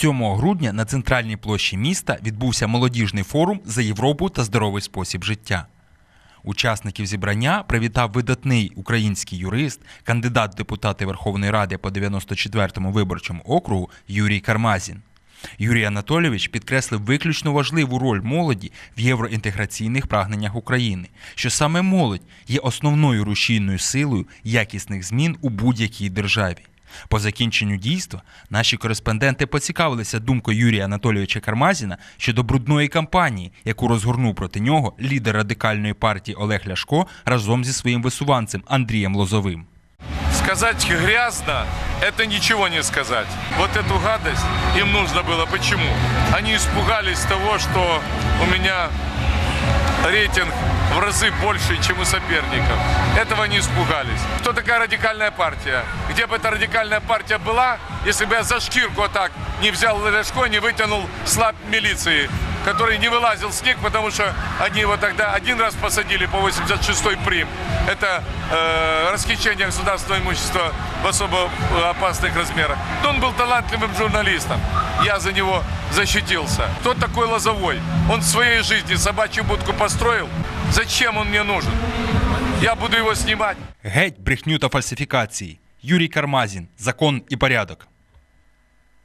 7 грудня на центральній площі міста відбувся молодіжний форум за Європу та здоровий спосіб життя. Учасників зібрання привітав видатний український юрист, кандидат депутати Верховної Ради по 94-му виборчому округу Юрій Кармазін. Юрій Анатолійович підкреслив виключно важливу роль молоді в євроінтеграційних прагненнях України, що саме молодь є основною рушійною силою якісних змін у будь-якій державі. По закінченню дійства наші кореспонденти поцікавилися думкою Юрія Анатолійовича Кармазіна щодо брудної кампанії, яку розгорнув проти нього лідер радикальної партії Олег Ляшко разом зі своїм висуванцем Андрієм Лозовим. Сказать грязно – это ничего не сказать. Вот эту гадость им нужно было. Почему? Они испугались того, что у меня рейтинг в разы больше, чем у соперников. Этого не испугались. Кто такая радикальная партия? Где бы эта радикальная партия была, если бы я за шкирку вот так не взял Ляшко, не вытянул слаб милиции, который не вылазил с них, потому что они его тогда один раз посадили по 86-й прим. Это э, расхищение государственного имущества в особо опасных размерах. Но он был талантливым журналистом. Я за него защитился. Кто такой Лозовой? Он в своей жизни собачью будку построил. Зачем он мне нужен? Я буду его снимать. Геть брехню та фальсифікації. Юрій Кармазін. Закон и порядок.